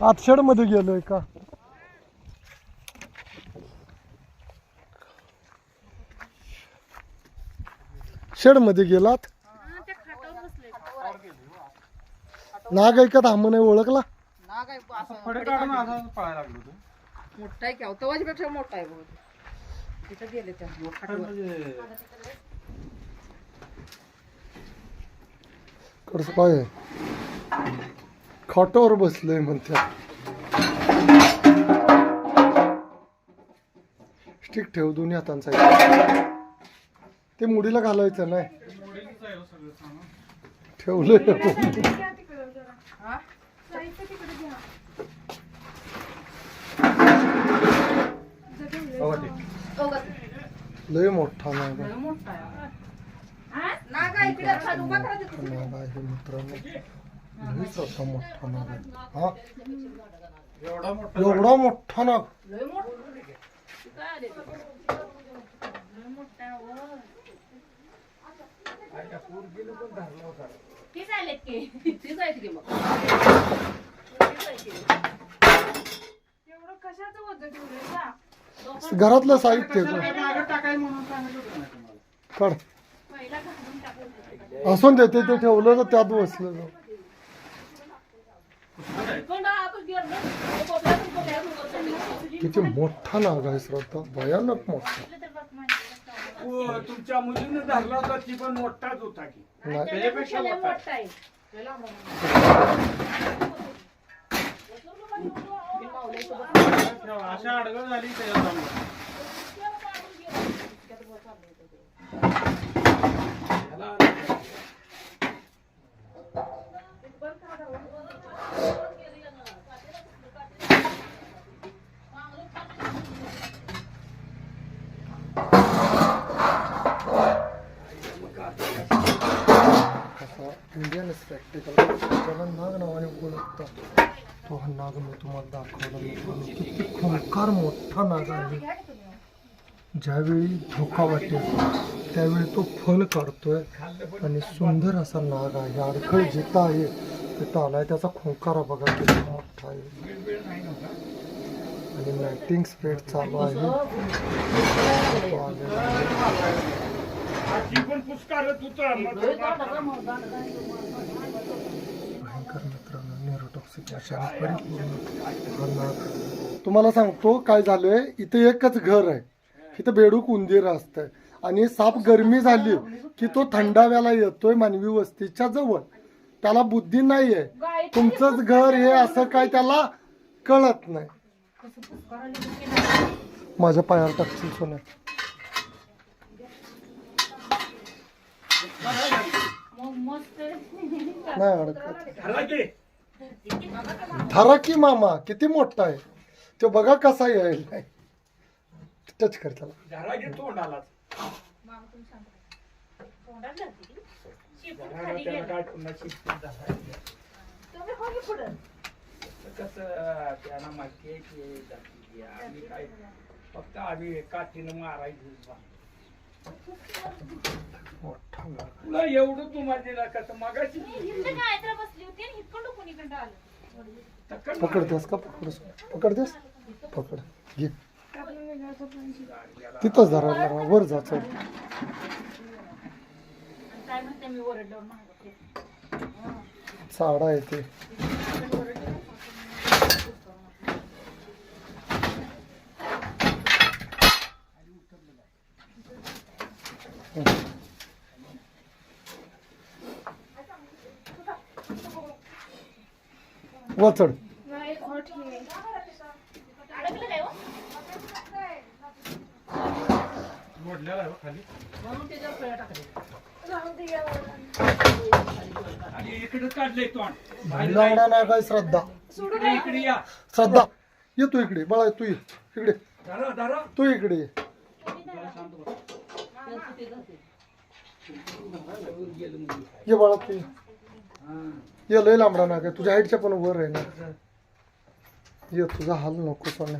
आत शेडमध्ये गेलोय का? शेडमध्ये गेलात? नाग आहे का थांब नाही ओळखला? मोठा आहे की मोठा आहे तिथं गेले त्या खाटावर बसलोय म्हणत्या स्टिक ठेव दोन्ही हातांचा. ते मुडीला घालायचं नाही. हो हा? लय मोठा नाग आहे मित्रांनो. मोठा नाग हा? एवढा मोठा नाग? लय मोठा? तीच आलेत की. तीच आहे की मग. एवढं कशाचं होतं ठेवलंय का घरातलं साहित्य आहे कशाला का? मागं टाकायला म्हणून सांगितलं होतं ना तुम्हाला? काढ. पहिला घालून टाकलं असून देते ते ठेवलं तर त्यात बसलं जाऊ. पण आतच गेलं ना. ते कोपऱ्यातून कोपऱ्यातून कोपऱ्यातून. किती मोठा नाग आहे श्रद्धा. भयानक मोठा. तुमच्या मुलीने धरला होता ती पण मोठाच होता की. नाही. त्याच्यापेक्षा लय मोठा आहे. ठेवा, अशा अडगळ झाली त्याच्यात जाऊन. असा इंडियन स्पेक्टिकल त्याला नाग नावाने ओळखतात तो हा नाग मी तुम्हाला दाखवला. मित्रांनो. किती खूंकार मोठा नाग आहे. ज्यावेळी धोका वाटेल त्यावेळी तो फल काढतोय. आणि सुंदर असा नाग आहे. अडखळ जिथं आहे तिथं आलाय. त्याचा खोंकारा बघा किती मोठा आहे. आणि मॅटिंग स्प्रेड चालू आहे. तो आलेला आहे. ती मित्रांनो न्यूरोटॉक्सिक परिपूर्ण तुम्हाला सांगतो काय झालंय इथे एकच घर आहे. इथं बेडूक उंदीर असतंय. आणि साप गरमी झाली की तो थंडाव्याला येतोय मानवी वस्तीच्या जवळ. त्याला बुद्धी नाही आहे तुमचंच घर हे असं काय त्याला कळत नाही. माझ्या पायावर टाकशील सोन्या? नाही अडकत धरला की धरा की मामा किती मोठा आहे. तो बघा कसा यायला टच कर त्याला. फक्त आम्ही काठीनं मारायची. तुला एवढं तुम्हाला दिला कसं मगाशी पकडतेस का? पकडस पकडतेस पकड घे. तिथंच धरायला वर जा चढ ते. चाडा येते वर चढ अडकलं काय हो? मोडलेला आहे हो खाली म्हणून त्याच्यावर फळ्या टाकल्या आणि इकडे काढलंय तोंड लावणार नाही काय श्रद्धा? इकडे श्रद्धा. ये तू इकडे बाळा तू ये. इकडे. तू इकडे. ये बाळा ते ये. लय लांबडा ना काय तुझ्या हाईटच्या पण वर आहे ना. ये तुझा हाल नको सोन्या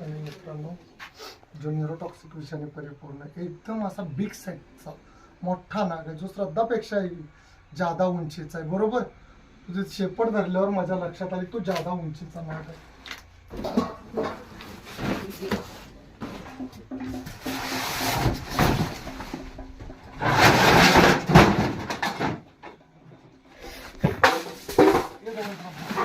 आणि मित्रांनो जो न्यूरोटॉक्सिक विषयाने परिपूर्ण एकदम असा बिग साईजचा मोठा नाग आहे. जो श्रद्धापेक्षा जादा उंचीचा आहे. बरोबर? तुझे शेपट धरल्यावर माझ्या लक्षात आली तो जादा उंचीचा नाग आहे.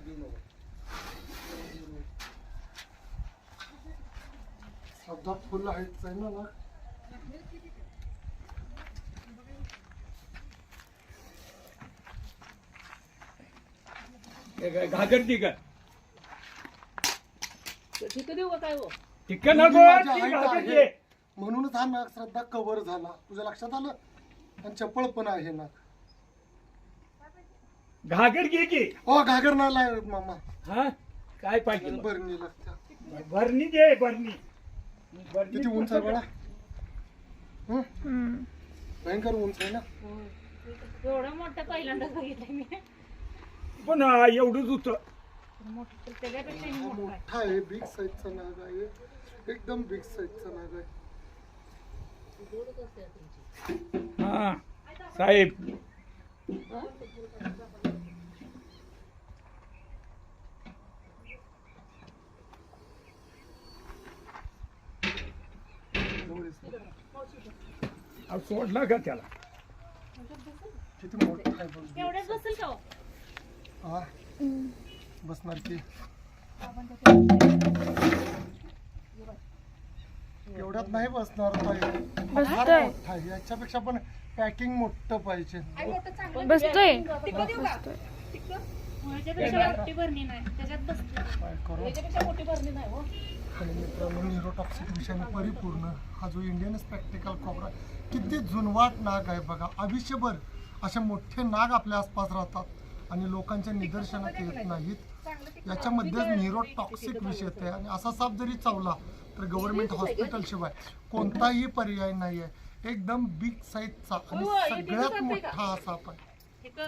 देऊ नको सध्या फुल आहेच आहे ना काय घागर ठीक देऊ का काय हो? नको ती घागर आहे. म्हणूनच हा नाग श्रद्धा कव्हर झाला. तुझ्या लक्षात आलं? आणि चपळ पण आहे नाग घागर घे की. हो घागर नाही मामा. हा? काय पाहिजे मग? बरणी लागत्या भरणी दे भरणी भरणी किती उंच आहे बाळा? हं? भयंकर उंच आहे ना? एवढं मोठं पहिल्यांदाच बघितलं मी. पण हा, एवढंच होतं मोठं त्याच्यापेक्षा हा मोठा आहे. बिग साईजचा नाग आहे. एकदम बिग साईजचा नाग आहे. हा साहेब. अहो, सोडला का त्याला? किती मोठा आहे बघ एवढ्याच बसेल का हो? हा? बसणार की? एवढ्यात नाही बसणार पाहिजे फार मोठा आहे. याच्यापेक्षा पण पॅकिंग मोठं पाहिजे. बसतोय. ह्याच्यापेक्षा मोठी भरणी नाही त्याच्यात बसते काय करू. त्याच्यापेक्षा मोठी भरणी नाही हो. मित्रांनो न्यूरोटॉक्सिक परिपूर्ण. हा जो इंडियन स्पेक्टिकल कोबरा किती जुनवाट नाग आहे बघा. आयुष्यभर असे मोठे नाग आपल्या आसपास राहतात आणि लोकांच्या निदर्शनात येत नाहीत. याच्यामध्येच न्यूरोटॉक्सिक विष येते आणि असा साप जरी चावला तर गव्हर्नमेंट हॉस्पिटल शिवाय कोणताही पर्याय नाही आहे एकदम बिग साईजचा आणि हो, हे सगळ्यात मोठा हा साप आहे. एक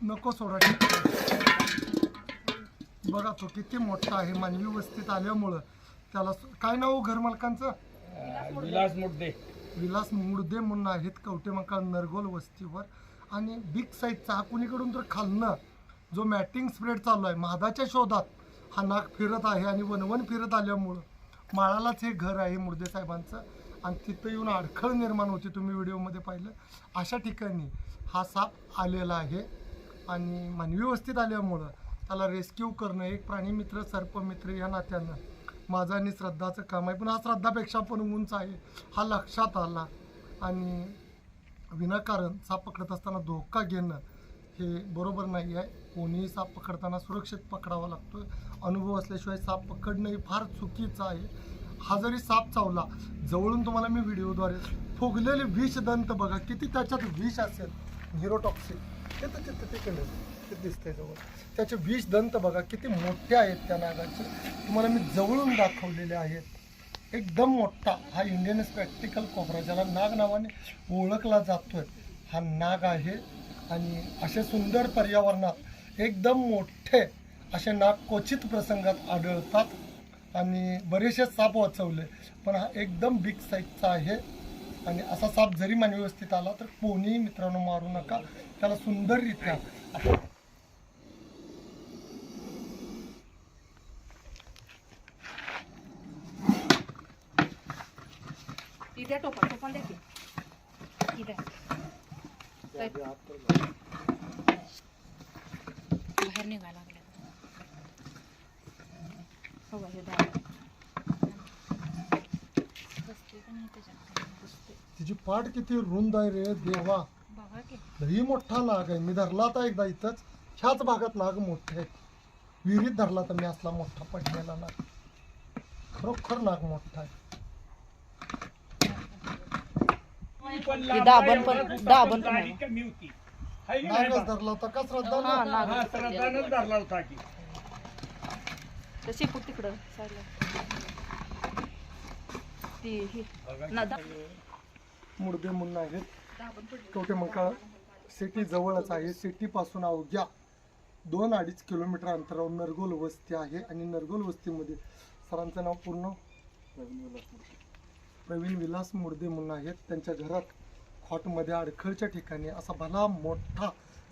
नको सोडा बघा तो किती मोठा आहे मानवी वस्तीत आल्यामुळं. त्याला काय नाव हो घर मालकांचं? विलास मुद्दे विलास मुर्दे म्हणून आहेत कवटेमंकाळ नरगोल वस्तीवर. आणि बिग साईजचा हा कुणीकडून तर खालनं. जो मॅटिंग स्प्रेड चालू आहे महादाच्या शोधात हा नाग फिरत आहे आणि वनवन फिरत आल्यामुळं. माळालाच हे घर आहे मुर्दे साहेबांचं. आणि तिथं येऊन अडखळ निर्माण होते तुम्ही व्हिडिओमध्ये पाहिलं. अशा ठिकाणी हा साप आलेला आहे. आणि मानवी वस्तीत आल्यामुळं त्याला रेस्क्यू करणं एक प्राणीमित्र सर्पमित्र या नात्यानं माझं आणि श्रद्धाचं काम आहे. पण हा श्रद्धापेक्षा पण उंच आहे हा लक्षात आला. आणि विनाकारण साप पकडत असताना धोका घेणं हे बरोबर नाही आहे. कोणीही साप पकडताना सुरक्षित पकडावा लागतो अनुभव असल्याशिवाय साप पकडणं हे फार चुकीचं आहे. हा जरी साप चावला जवळून तुम्हाला मी व्हिडिओद्वारे फुगलेले विषदंत बघा किती त्याच्यात विष असेल. हिरोटॉक्सिक तर तिथं ते केलं ते दिसतंय जवळ? त्याचे विष दंत बघा किती मोठे आहेत त्या नागाचे. तुम्हाला मी जवळून दाखवलेले आहेत. एकदम मोठा हा इंडियन स्पॅक्टिकल कोबरा ज्याला नाग नावाने ओळखला जातोय. हा नाग आहे आणि असे सुंदर पर्यावरणात एकदम मोठे असे नाग क्वचित प्रसंगात आढळतात आणि बरेचसे साप वाचवले. पण हा एकदम बिग साईजचा आहे. आणि असा साप जरी मान व्यवस्थित आला तर कोणीही मित्रांनो मारू नका. त्याला सुंदररित्या रित्या टोपा टोपा देखिए इधर बाहेर निघायला लागले. हो बघा दादा तिची पाठ किती रुंद आहे रे देवा. लई मोठा नाग आहे. मी धरला आता एकदा इथंच. ह्याच भागात नाग मोठे आहे विहिरीत धरला तर मी असला मोठा पडलेला नाग. खरोखर नाग मोठा आहे. पण हे दाबण पण- लांब दाबण पण गाडी आहे. कमी होती. हाय की नाही नागच बा? धरला होता का? श्रद्धा हा ना? नाग हा, श्रद्धानंच धरला होता की. तिकडं. साईडला ती ही. ना दा- मुडदे म्हणून आहेत. दाबण मंकाळ सिटी जवळच आहे. सिटीपासून अवघ्या दोन अडीच किलोमीटर अंतरावर नरगोल वस्ती आहे आणि नरगोल वस्तीमध्ये सरांचं नाव पूर्ण प्रवीण विलास मुर्दे म्हणून आहेत. त्यांच्या घरात हॉटमध्ये अडखळच्या ठिकाणी असा भला मोठा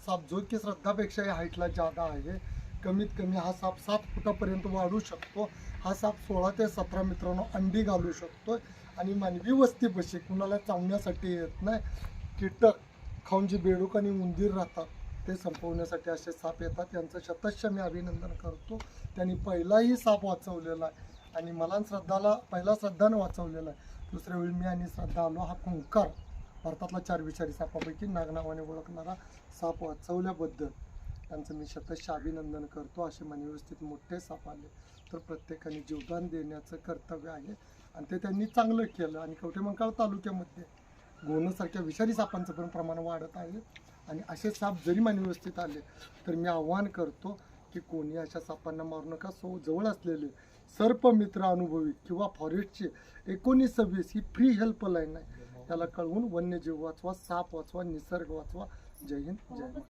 साप जो की श्रद्धापेक्षा या हाईटला जादा आहे कमीत कमी हा साप सात फुटापर्यंत वाढू शकतो. हा साप सोळा ते सतरा मित्रांनो अंडी घालू शकतो आणि मानवी वस्ती कुणाला चावण्यासाठी येत नाही. कीटक खाऊन जे बेडूक आणि उंदीर राहतात ते संपवण्यासाठी असे साप येतात. यांचं शतश मी अभिनंदन करतो. त्यांनी पहिलाही साप वाचवलेला आहे आणि मला श्रद्धाला पहिला श्रद्धानं वाचवलेला आहे. दुसऱ्या वेळी मी आणि श्रद्धा आलो. हा खुंकार भारतातला चार विषारी सापापैकी नागनावाने ओळखणारा साप वाचवल्याबद्दल त्यांचं मी शतश अभिनंदन करतो. असे मनव्यवस्थित मोठे साप आले. तर प्रत्येकाने जीवदान देण्याचं कर्तव्य आहे. आणि ते त्यांनी चांगलं केलं. आणि कवठेमंकाळ तालुक्यामध्ये गोणसारख्या विषारी सापांचं पण प्रमाण वाढत आहे. आणि असे साप जरी व्यवस्थित आले तर मी आव्हान करतो की कोणी अशा सापांना मारू नका. सो जवळ असलेले सर्पमित्र अनुभवी किंवा फॉरेस्टचे एकोणीस सव्वीस ही फ्री हेल्पलाईन आहे. त्याला कळवून वन्यजीव वाचवा साप वाचवा निसर्ग वाचवा. जय हिंद जय